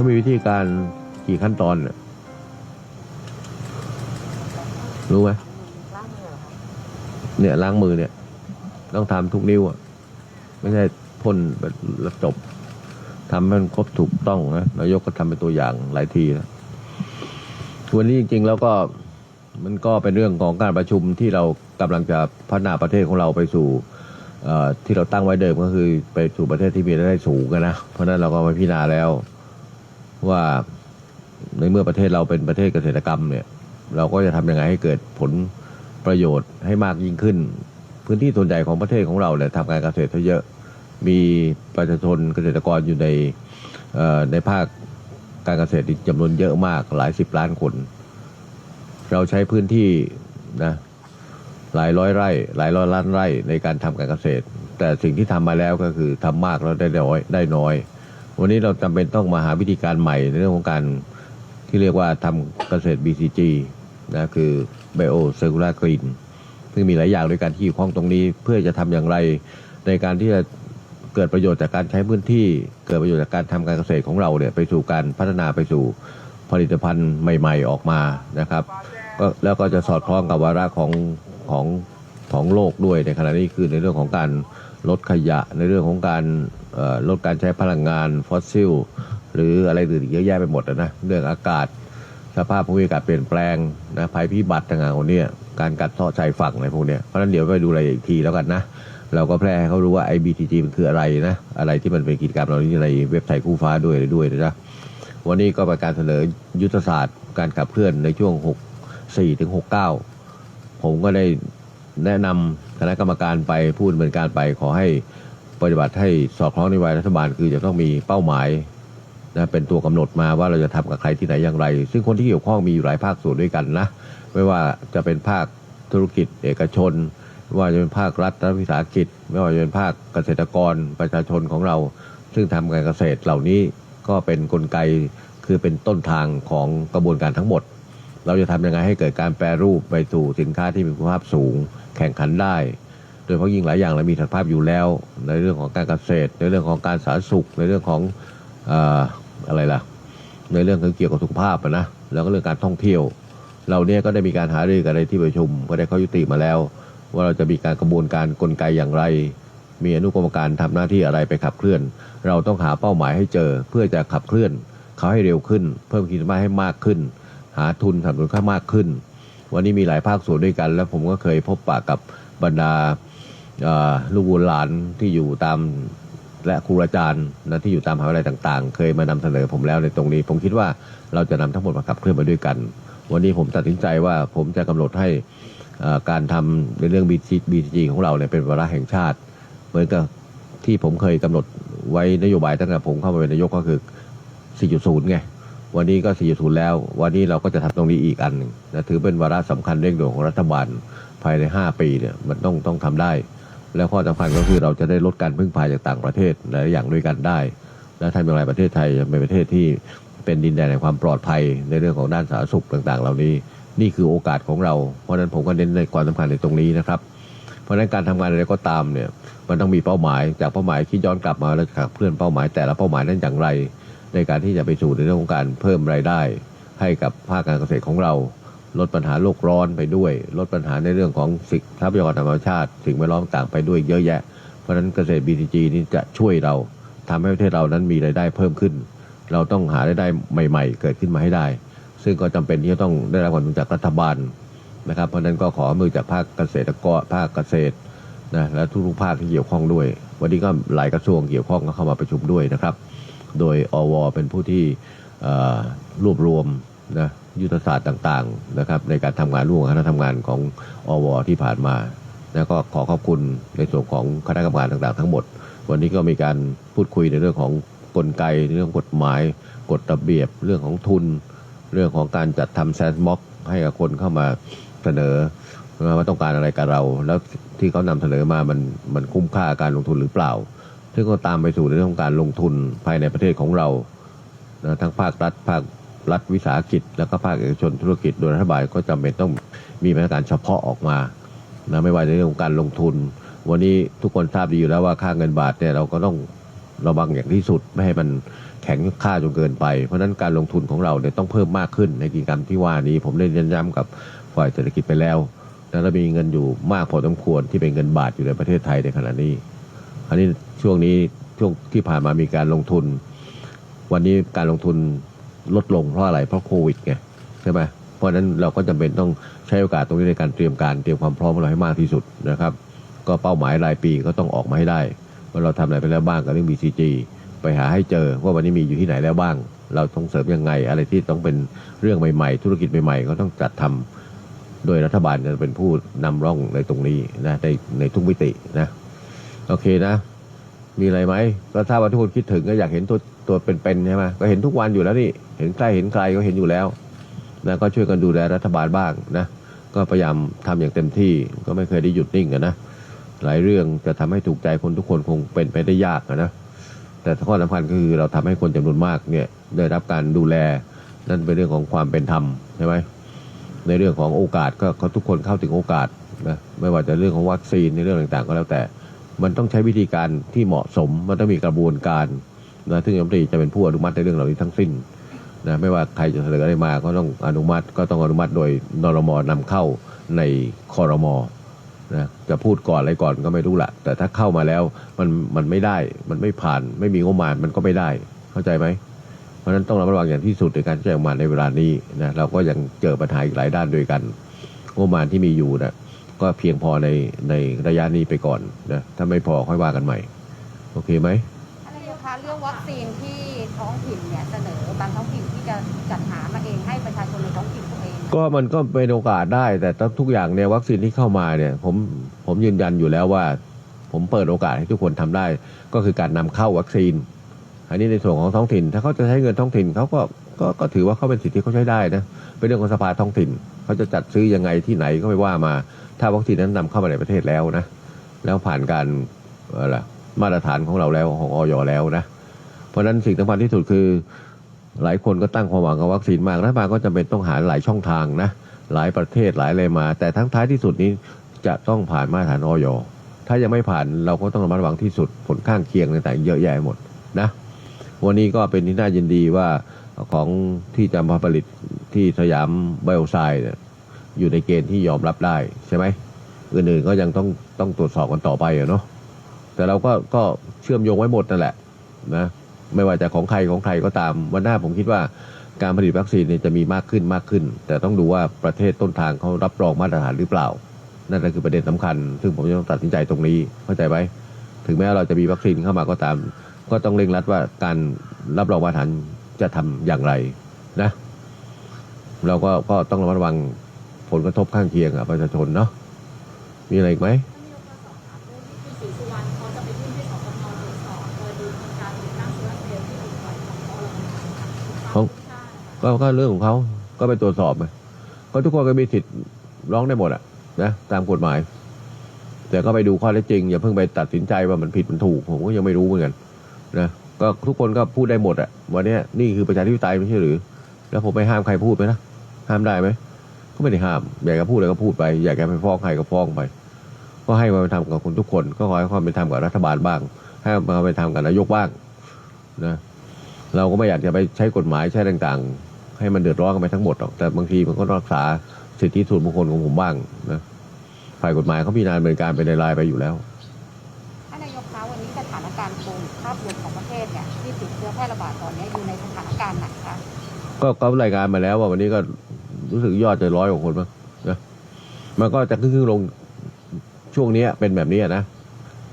เขามีวิธีการกี่ขั้นตอนเนี่ยรู้ไหมเนี่ยล้างมือเนี่ย ต้องทำทุกนิ้วอะ ไม่ใช่พ่นแบบแล้วจบทำให้มันครบถูกต้องนะนายกก็ทำเป็นตัวอย่างหลายทีแล้ววันนี้จริง ๆ แล้วก็มันก็เป็นเรื่องของการประชุมที่เรากำลังจะพัฒนาประเทศของเราไปสู่ที่เราตั้งไว้เดิมก็คือไปสู่ประเทศที่มีรายได้สูงกันนะ เพราะนั้นเราก็มาพิจารณาแล้ว ว่าในเมื่อประเทศเราเป็นประเทศเกษตรกรรมเนี่ย เราก็จะทำยังไงให้เกิดผลประโยชน์ให้มากยิ่งขึ้น พื้นที่ส่วนใหญ่ของประเทศของเราเนี่ยทำการเกษตรเยอะมีประชาชนเกษตรกรอยู่ในในภาคการเกษตรจำนวนเยอะมากหลายสิบล้านคน เราใช้พื้นที่นะหลายร้อยไร่ หลายร้อยล้านไร่ในการทำการเกษตร แต่สิ่งที่ทำมาแล้วก็คือทำมากแล้วได้น้อยได้น้อย วันนี้เราจำเป็นต้องมาหาวิธีการใหม่ในเรื่องของการที่เรียกว่าทำเกษตร BCG นะคือ Bio Circular Green ซึ่งมีหลายอย่างด้วยกันที่เกี่ข้องตรงนี้ เพื่อจะทำอย่างไรในการที่จะเกิดประโยชน์จากการใช้พื้นที่ เกิดประโยชน์จากการทำการเกษตรของเราเนี่ยไปสู่การพัฒนาไปสู่ผลิตภัณฑ์ใหม่ ๆออกมานะครับก็แล้วก็จะสอดคล้องกับวาระของของของโลกด้วยในขณะนี้คือในเรื่องของการ ลดขยะในเรื่องของการลดการใช้พลังงานฟอสซิล หรืออะไรอื่นเยอะแยะไปหมดนะเรื่องอากาศ สภาพภูมิอากาศเปลี่ยนแปลงนะภัยพิบัติต่างๆพวกนี้การกัดเซาะชายฝั่งอะไรพวกนี้เพราะฉะนั้นเดี๋ยวไปดูรายละเอียดอีกทีแล้วกันนะเราก็แพร่ให้เขารู้ว่า IBTG มันคืออะไรนะ อะไรที่มันเป็นกิจกรรมเรานี้ในเว็บไซต์คู่ฟ้าด้วยด้วยนะจ๊ะวันนี้ก็เป็นการเสนอยุทธศาสตร์การขับเคลื่อนในช่วง 6 4ถึง69 ผมก็ได้แนะนำ คณะกรรมการไปพูดเหมือนการไปขอให้ปฏิบัติให้สอดคล้องนโยบายรัฐบาลคือจะต้องมีเป้าหมายนะเป็นตัวกำหนดมาว่าเราจะทำกับใครที่ไหนอย่างไร ซึ่งคนที่เกี่ยวข้องมีอยู่หลายภาคส่วนด้วยกันนะ ไม่ว่าจะเป็นภาคธุรกิจเอกชนไม่ว่าจะเป็นภาครัฐรัฐวิสาหกิจ ไม่ว่าจะเป็นภาคเกษตรกรประชาชนของเรา ซึ่งทำการเกษตรเหล่านี้ก็เป็นนกลไกคือเป็นต้นทางของกระบวนการทั้งหมด เราจะทำยังไงให้เกิดการแปรรูปไปสู่สินค้าที่มีคุณภาพสูง แข่งขันได้ โดยเฉพาะยิ่งหลายอย่างเรามีศักยภาพอยู่แล้ว ในเรื่องของการเกษตร ในเรื่องของการสาธารณสุข ในเรื่องของอะไรล่ะ ในเรื่องเกี่ยวกับสุขภาพนะแล้วก็เรื่องการท่องเที่ยว เราเนี่ยก็ได้มีการหารือกันในที่ประชุมก็ได้ข้อยุติมาแล้ว ว่าเราจะมีการกระบวนการกลไกอย่างไร มีอนุกรรมการทำหน้าที่อะไรไปขับเคลื่อน เราต้องหาเป้าหมายให้เจอเพื่อจะขับเคลื่อนเขาให้เร็วขึ้น เพิ่มขีดจำกัดให้มากขึ้น หาทุนสนับสนุนค่ามากขึ้น วันนี้มีหลายภาคส่วนด้วยกัน แล้วผมก็เคยพบปะกับบรรดาลูกบุญหลานที่อยู่ตามและครูอาจารย์นะที่อยู่ตามมหาวิทยาลัยต่างๆ เคยมานำเสนอผมแล้วในตรงนี้ ผมคิดว่าเราจะนำทั้งหมดมาขับเคลื่อนไปด้วยกัน วันนี้ผมตัดสินใจว่าผมจะกำหนดให้การทำในเรื่อง BTG ของเราเนี่ยเป็นวาระแห่งชาติ เหมือนกับที่ผมเคยกำหนดไว้นโยบายตั้งแต่ผมเข้ามาเป็นนายกก็คือ 4.0 ไง วันนี้ก็4.0แล้ว วันนี้เราก็จะทำตรงนี้อีกอันหนึ่งนะถือเป็นวาระสำคัญเร่งด่วนของรัฐบาลภายใน 5 ปีเนี่ยมันต้องต้องทำได้ แล้วข้อสำคัญก็คือเราจะได้ลดการพึ่งพาจากต่างประเทศหลายอย่างด้วยกันได้ และทำอย่างไรประเทศไทยจะเป็นประเทศที่เป็นดินแดนแห่งความปลอดภัยในเรื่องของด้านสาธารณสุขต่าง ๆ เหล่านี้ นี่คือโอกาสของเรา เพราะนั้นผมก็เน้นในความสำคัญในตรงนี้นะครับ เพราะฉะนั้นการทำงานอะไรก็ตามเนี่ยมันต้องมีเป้าหมาย จากเป้าหมายคิดย้อนกลับมาแล้วขับเคลื่อนเป้าหมาย แต่ละเป้าหมายนั้นอย่างไร ในการที่จะไปสู่ในเรื่องของการเพิ่มรายได้ ให้กับภาคการเกษตรของเรา ลดปัญหาโลกร้อนไปด้วย ลดปัญหาในเรื่องของสิ่งทรัพยากรธรรมชาติ สิ่งแวดล้อมต่างไปด้วยเยอะแยะ เพราะฉะนั้นเกษตร BTG นี่จะช่วยเราทำให้ประเทศเรานั้นมีรายได้เพิ่มขึ้น เราต้องหารายได้ใหม่ ๆ เกิดขึ้นมาให้ได้ ซึ่งก็จำเป็นที่จะต้องได้รับความสนับสนุนจากรัฐบาลนะครับ เพราะฉะนั้นก็ขอมือจากภาคเกษตรกรภาคเกษตรนะและทุกๆภาคที่เกี่ยวข้องด้วย วันนี้ก็หลายกระทรวงเกี่ยวข้องก็เข้ามาประชุมด้วยนะครับ โดยอวเป็นผู้ที่รวบรวมนะยุทธศาสตร์ต่างๆนะครับในการทำงานร่วมคณะทำงานของอวที่ผ่านมาแล้วก็ขอขอบคุณในส่วนของคณะกรรมการต่างๆ ทั้งหมด วันนี้ก็มีการพูดคุยในเรื่องของกลไกเรื่องกฎหมาย กฎระเบียบ เรื่องของทุน เรื่องของการจัดทำแซนด์บ็อกให้กับคนเข้ามาเสนอว่าต้องการอะไรกับเรา แล้วที่เขานำเสนอมามันมันคุ้มค่าการลงทุนหรือเปล่า ซึ่งก็ตามไปสู่ในเรื่องของการลงทุนภายในประเทศของเรานะทั้งภาครัฐภาครัฐวิสาหกิจ แล้วก็ภาคเอกชนธุรกิจโดยรัฐบาลก็จำเป็นต้องมีมาตรการเฉพาะออกมานะไม่ว่าในเรื่องของการลงทุน วันนี้ทุกคนทราบดีอยู่แล้วว่าค่าเงินบาทเนี่ยเราก็ต้องระวังอย่างที่สุดไม่ให้มันแข็งค่าจนเกินไป เพราะฉะนั้นการลงทุนของเราเนี่ยต้องเพิ่มมากขึ้นในกิจกรรมที่ว่านี้ ผมได้เน้นย้ำกับฝ่ายเศรษฐกิจไปแล้วแล้วมีเงินอยู่มากพอสมควรที่เป็นเงินบาทอยู่ในประเทศไทยในขณะนี้ อันนี้ช่วงนี้ช่วงที่ผ่านมามีการลงทุน วันนี้การลงทุนลดลงเพราะอะไรเพราะโควิดไงใช่ไหมเพราะฉะนั้นเราก็จำเป็นต้องใช้โอกาสตรงนี้ในการเตรียมการเตรียมความพร้อมของเราให้มากที่สุดนะครับ ก็เป้าหมายรายปีก็ต้องออกมาให้ได้ว่าเราทำอะไรไปแล้วบ้างกับเรื่อง BCG ไปหาให้เจอว่าวันนี้มีอยู่ที่ไหนแล้วบ้าง เราต้องเสริมยังไง อะไรที่ต้องเป็นเรื่องใหม่ๆ ธุรกิจใหม่ๆ ก็ต้องจัดทำโดยรัฐบาลจะเป็นผู้นำร่องในตรงนี้นะในในทุกมิตินะ โอเคนะ มีอะไรไหมก็ถ้าว่าทุกคนคิดถึงก็อยากเห็นตัวตัวเป็นๆใช่ไหมก็เห็นทุกวันอยู่แล้วนี่เห็นใกล้เห็นไกลก็เห็นอยู่แล้วนะก็ช่วยกันดูแลรัฐบาลบ้างนะก็พยายามทำอย่างเต็มที่ก็ไม่เคยได้หยุดนิ่งกันนะหลายเรื่องจะทำให้ถูกใจคนทุกคนคงเป็นไปได้ยากนะแต่ข้อสำคัญก็คือเราทำให้คนจำนวนมากเนี่ยได้รับการดูแลนั่นเป็นเรื่องของความเป็นธรรมใช่ไหมในเรื่องของโอกาสก็ทุกคนเข้าถึงโอกาสนะไม่ว่าจะเรื่องของวัคซีนในเรื่องต่างๆ ก็แล้วแต่ มันต้องใช้วิธีการที่เหมาะสม มันต้องมีกระบวนการนะซึ่งรัฐมนตรีจะเป็นผู้อนุมัติในเรื่องเหล่านี้ทั้งสิ้นนะไม่ว่าใครจะเสนออะไรมาก็ต้องอนุมัติ ก็ต้องอนุมัติโดยนรมนำเข้าในคอรมอนะจะพูดก่อนอะไรก่อนก็ไม่รู้ละแต่ถ้าเข้ามาแล้วมันมันไม่ได้มันไม่ผ่านไม่มีงบประมาณมันก็ไม่ได้เข้าใจไหมเพราะฉะนั้นต้องระมัดระวังอย่างที่สุดในการใช้งมาในเวลานี้นะเราก็ยังเจอปัญหาอีกหลายด้านด้วยกันงบประมาณที่มีอยู่นะ ก็เพียงพอในในระยะนี้ไปก่อนนะถ้าไม่พอค่อยว่ากันใหม่ โอเคไหมท่านนายกคะเรื่องวัคซีนที่ท้องถิ่นเนี่ยเสนอบางท้องถิ่นที่จะจัดหามาเองให้ประชาชนในท้องถิ่นตัวเอง ก็มันก็เป็นโอกาสได้ แต่ต้องทุกอย่างเนี่ยวัคซีนที่เข้ามาเนี่ยผมผมยืนยันอยู่แล้วว่า ผมเปิดโอกาสให้ทุกคนทำได้ ก็คือการนำเข้าวัคซีน อันนี้ในส่วนของท้องถิ่น ถ้าเขาจะใช้เงินท้องถิ่นเขาก็ก็ก็ถือว่าเขาเป็นสิทธิที่เขาใช้ได้นะเป็นเรื่องของสภาท้องถิ่น เขาจะจัดซื้อยังไงที่ไหนก็ไม่ว่ามา ถ้าวัคซีนนั้นนำเข้ามาในประเทศแล้วนะ แล้วผ่านการอะไรมาตรฐานของเราแล้วของออยแล้วนะ เพราะฉะนั้นสิ่งสำคัญที่สุดคือ หลายคนก็ตั้งความหวังกับวัคซีนมากรัฐบาลก็จำเป็นต้องหาหลายช่องทางนะหลายประเทศหลายอะไรมา แต่ทั้งท้ายที่สุดนี้จะต้องผ่านมาตรฐานออยถ้ายังไม่ผ่านเราก็ต้องระมัดระวังที่สุดผลข้างเคียงต่างๆเยอะแยะหมดนะ วันนี้ก็เป็นที่น่ายินดีว่าของที่จะมาผลิตที่สยามไบโอไซด์เนี่ย อยู่ในเกณฑ์ที่ยอมรับได้ใช่ไหมอื่นๆก็ยังต้องต้องตรวจสอบกันต่อไปอะเนาะแต่เราก็ก็เชื่อมโยงไว้หมดนั่นแหละนะไม่ว่าจะของใครของใครก็ตามวันหน้าผมคิดว่าการผลิตวัคซีนเนี่ยจะมีมากขึ้นมากขึ้น แต่ต้องดูว่าประเทศต้นทางเขารับรองมาตรฐานหรือเปล่า นั่นแหละคือประเด็นสำคัญ ซึ่งผมจะต้องตัดสินใจตรงนี้เข้าใจไหมถึงแม้เราจะมีวัคซีนเข้ามาก็ตาม ก็ต้องเร่งรัดว่าการรับรองมาตรฐานจะทำอย่างไรนะ เราก็ก็ต้องระมัดระวัง ผลกระทบข้างเคียงกับประชาชนเนาะมีอะไรอีกไหมเขาก็ก็เรื่องของเขาก็ไปตรวจสอบไปก็ทุกคนก็มีสิทธิ์ร้องได้หมดอะนะตามกฎหมาย แต่ก็ไปดูข้อเท็จจริง อย่าเพิ่งไปตัดสินใจว่ามันผิดมันถูก ผมก็ยังไม่รู้เหมือนกันนะก็ทุกคนก็พูดได้หมดอะวันนี้นี่คือประชาธิปไตยไม่ใช่หรือ แล้วผมไปห้ามใครพูดไหมนะห้ามได้ไหม ก็ไม่ได้ห้าม อยากจะพูดอะไรก็พูดไป อยากจะไปฟ้องใครก็ฟ้องไป ก็ให้ความเป็นธรรมกับคนทุกคน ก็ขอให้ความเป็นธรรมกับรัฐบาลบ้าง ให้ความเป็นธรรมกับนายกบ้างนะ เราก็ไม่อยากจะไปใช้กฎหมายใช้ต่างๆ ให้มันเดือดร้อนกันไปทั้งหมดหรอก แต่บางทีมันก็ต้องรักษาสิทธิส่วนบุคคลของผมบ้างนะ ฝ่ายกฎหมายเขาพิจารณาดำเนินการไปในรายไปอยู่แล้วท่านนายกคะวันนี้สถานการณ์โควิดภาพรวมของประเทศเนี่ยที่ติดเชื้อแพร่ระบาดตอนนี้อยู่ในสถานการณ์ไหนคะ ก็ก็รายงานมาแล้วว่าวันนี้ก็ รู้สึกยอดจะร้อยกว่าคนมั้งนะมันก็จะขึ้นขึ้นลงช่วงนี้เป็นแบบนี้นะ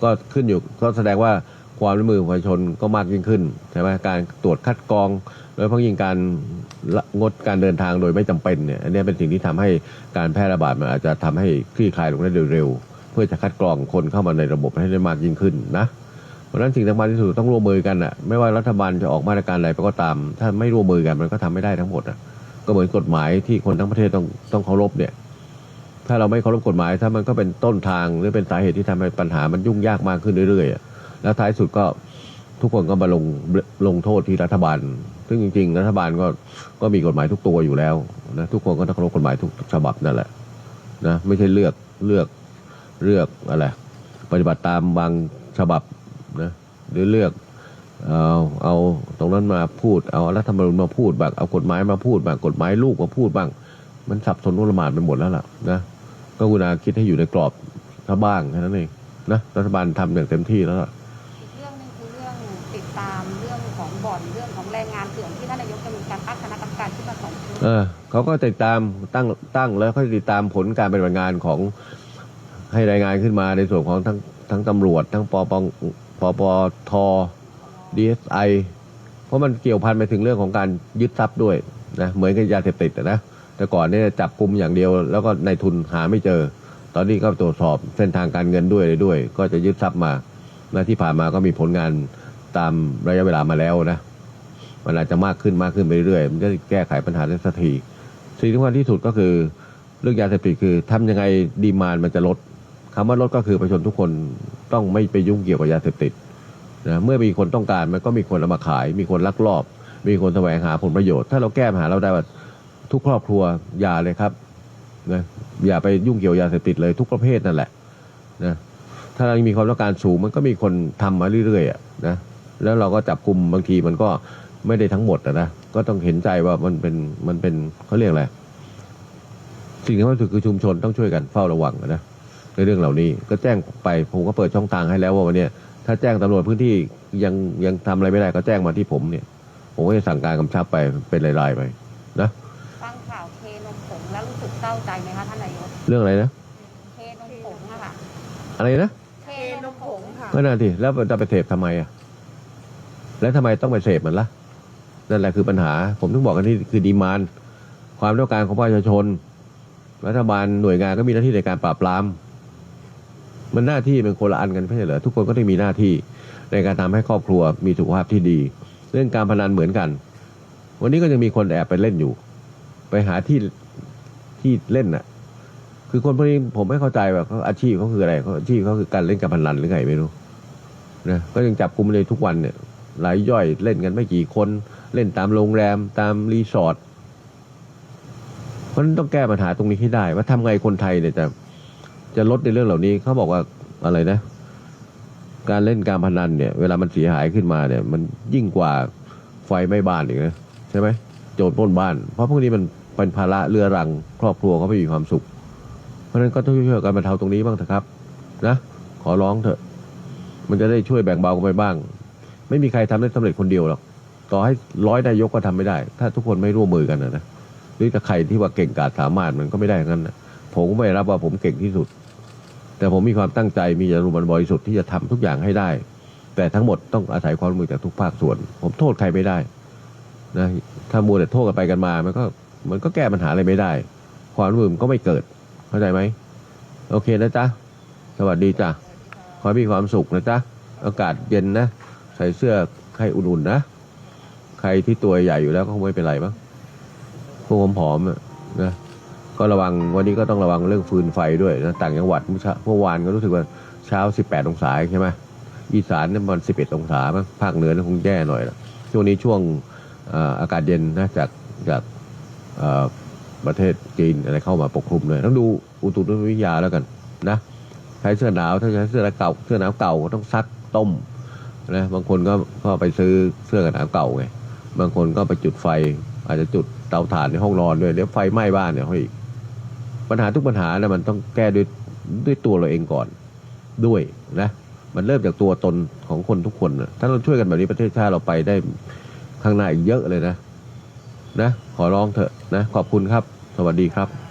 ก็ขึ้นอยู่ก็แสดงว่าความร่วมมือของประชาชนก็มากยิ่งขึ้นใช่ไหมการตรวจคัดกรองโดยเฉพาะยิ่งการงดการเดินทางโดยไม่จำเป็นเนี่ยอันนี้เป็นสิ่งที่ทำให้การแพร่ระบาดมันอาจจะทำให้คลี่คลายลงได้เร็วเพื่อจะคัดกรองคนเข้ามาในระบบให้ได้มากยิ่งขึ้นนะเพราะนั้นสิ่งสำคัญที่สุดต้องร่วมมือกันอะไม่ว่ารัฐบาลจะออกมาตรการอะไรไปก็ตาม ถ้าไม่ร่วมมือกันมันก็ทำไม่ได้ทั้งหมดอะ ก็เหมือนกฎหมายที่คนทั้งประเทศต้องต้องเคารพเนี่ย ถ้าเราไม่เคารพกฎหมาย ถ้ามันก็เป็นต้นทางหรือเป็นสาเหตุที่ทำให้ปัญหามันยุ่งยากมากขึ้นเรื่อยๆ แล้วท้ายสุดก็ทุกคนก็มาลงลงโทษที่รัฐบาล ซึ่งจริงๆ รัฐบาลก็ก็มีกฎหมายทุกตัวอยู่แล้วนะทุกคนก็ต้องเคารพกฎหมายทุกฉบับนั่นแหละนะไม่ใช่เลือกเลือกเลือกอะไรปฏิบัติตามบางฉบับนะหรือเลือก เอาเอาตรงนั้นมาพูด เอารัฐธรรมนูญมาพูดบ้างเอากฎหมายมาพูดบ้างกฎหมายลูกมาพูดบ้าง มันสับสนวุ่นวายไปหมดแล้วล่ะนะก็กุณาคิดให้อยู่ในกรอบถ้าบ้างแค่นั้นเองนะรัฐบาลทำอย่างเต็มที่แล้วล่ะอีกเรื่องหนึงคือเรื่องติดตามเรื่องของบ่อนเรื่องของแรงงานเถื่อนที่ท่านนายกจะมีการตั้งคณะกรรมการขึ้นมาสองชุดเออเขาก็ติดตามตั้งตั้งแล้วเขาติดตามผลการปฏิบัติงานของให้รายงานขึ้นมาในส่วนของทั้งทั้งตำรวจ ทั้งปปปปท ดีเอสไอเพราะมันเกี่ยวพันไปถึงเรื่องของการยึดทรัพย์ด้วยนะเหมือนกับยาเสพติดนะแต่ก่อนเนี่ยจับกลุ่มอย่างเดียว แล้วก็ในทุนหาไม่เจอ ตอนนี้ก็ตรวจสอบเส้นทางการเงินด้วยอะไรด้วย ก็จะยึดทรัพย์มาและที่ผ่านมาก็มีผลงานตามระยะเวลามาแล้วนะมันอาจจะมากขึ้นมากขึ้นไปเรื่อยๆมันจะแก้ไขปัญหาได้สักทีสิ่งที่สำคัญที่สุดก็คือเรื่องยาเสพติดคือทำยังไงดีมานมันจะลดคำว่าลดก็คือประชาชนทุกคนต้องไม่ไปยุ่งเกี่ยวกับยาเสพติด นะเมื่อมีคนต้องการมันก็มีคนเอามาขาย มีคนลักลอบ มีคนแสวงหาผลประโยชน์ ถ้าเราแก้ปัญหาเราได้ว่าทุกครอบครัวอย่าเลยครับนะอย่าไปยุ่งเกี่ยวยาเสพติดเลยทุกประเภทนั่นแหละนะถ้าเรามีความต้องการสูงมันก็มีคนทำมาเรื่อยๆอะนะแล้วเราก็จับกลุ่มบางทีมันก็ไม่ได้ทั้งหมดนะก็ต้องเห็นใจว่ามันเป็นมันเป็นเขาเรียกอะไรสิ่งที่สำคัญคือชุมชนต้องช่วยกันเฝ้าระวังนะในเรื่องเหล่านี้ ก็แจ้งไปผมก็เปิดช่องทางให้แล้วว่าวันนี้ ถ้าแจ้งตำรวจพื้นที่ยังยังทำอะไรไม่ได้ก็แจ้งมาที่ผมเนี่ย ผมก็จะสั่งการกำชับไปเป็นรายๆไปนะฟังข่าวเคนมผงแล้วรู้สึกเศร้าใจไหมคะท่านนายกเรื่องอะไรนะเคนมผงอะค่ะอะไรนะเคนมผงค่ะก็น่าทีแล้วจะไปเสพทำไมอะแล้วทำไมต้องไปเสพมันล่ะนั่นแหละคือปัญหา ผมถึงบอกกันนี่คือดีมานความต้องการของประชาชน รัฐบาลหน่วยงานก็มีหน้าที่ในการปราบปราม มันหน้าที่เป็นคนละอันกันไม่ใช่เหรอทุกคนก็ต้องมีหน้าที่ในการทำให้ครอบครัวมีสุขภาพที่ดี เรื่องการพนันเหมือนกัน วันนี้ก็ยังมีคนแอบไปเล่นอยู่ ไปหาที่ที่เล่นน่ะ คือคนพวกนี้ผมไม่เข้าใจว่าเขาอาชีพเขาคืออะไรเขาอาชีพเขาคือการเล่นการพนันหรือไงไม่รู้นะก็ยังจับกลุ่มเลยทุกวันเนี่ยรายย่อยเล่นกันไม่กี่คน เล่นตามโรงแรมตามรีสอร์ทเพราะฉะนั้นต้องแก้ปัญหาตรงนี้ให้ได้ ว่าทำไงคนไทยเนี่ยจะ จะลดในเรื่องเหล่านี้เขาบอกว่าอะไรนะ การเล่นการพนันเนี่ย เวลามันเสียหายขึ้นมาเนี่ย มันยิ่งกว่าไฟไหม้บ้านอีกนะใช่ไหมโจรปล้นบ้าน เพราะพวกนี้มันเป็นภาระเรือรัง ครอบครัวเขาไม่มีความสุข เพราะฉะนั้นก็ต้องช่วยกันบรรเทาตรงนี้บ้างเถอะครับ นะ ขอร้องเถอะ มันจะได้ช่วยแบ่งเบากันไปบ้าง ไม่มีใครทำได้สำเร็จคนเดียวหรอกต่อให้ร้อยนายกก็ทำไม่ได้ ถ้าทุกคนไม่ร่วมมือกันนะหรือถ้าใครที่ว่าเก่งกาจสามารถมันก็ไม่ได้งั้นนะผมก็ไม่รับว่าผมเก่งที่สุด แต่ผมมีความตั้งใจมีจรรยาบรรณบริสุทธิ์ที่จะทำทุกอย่างให้ได้ แต่ทั้งหมดต้องอาศัยความร่วมมือจากทุกภาคส่วน ผมโทษใครไม่ได้นะถ้ามัวแต่โทษกันไปกันมา มันก็มันก็แก้ปัญหาอะไรไม่ได้ ความร่วมมือก็ไม่เกิดเข้าใจไหมโอเคนะจ๊ะสวัสดีจ้ะขอให้มีความสุขนะจ๊ะอากาศเย็นนะ ใส่เสื้อใครอุ่นๆนะ ใครที่ตัวใหญ่อยู่แล้วก็คงไม่เป็นไรมั้งพวกผอมอะนะ ก็ระวังวันนี้ก็ต้องระวังเรื่องฟืนไฟด้วยนะต่างจังหวัดเมื่อวานก็รู้สึกว่าเช้า 18 องศาใช่ไหมอีสานนี่มัน 11 องศามั้งภาคเหนือนี่คงแย่หน่อยละช่วงนี้ช่วงอากาศเย็นนะจากจากประเทศจีนอะไรเข้ามาปกคลุมเลยต้องดูอุตุนิยมวิทยาแล้วกันนะใช้เสื้อหนาวถ้าใช้เสื้อเก่าเสื้อหนาวเก่าก็ต้องซักต้มนะบางคนก็ก็ไปซื้อเสื้อกันหนาวเก่าไงบางคนก็ไปจุดไฟ อาจจะจุดเตาถ่านในห้องนอนด้วยเดี๋ยวไฟไหม้บ้านเนี่ยเขาอีก ปัญหาทุกปัญหานะมันต้องแก้ด้วยด้วยตัวเราเองก่อนด้วยนะมันเริ่มจากตัวตนของคนทุกคนนะถ้าเราช่วยกันแบบนี้ประเทศชาติเราไปได้ข้างหน้าอีกเยอะเลยนะ นะ ขอร้องเถอะนะ ขอบคุณครับ สวัสดีครับ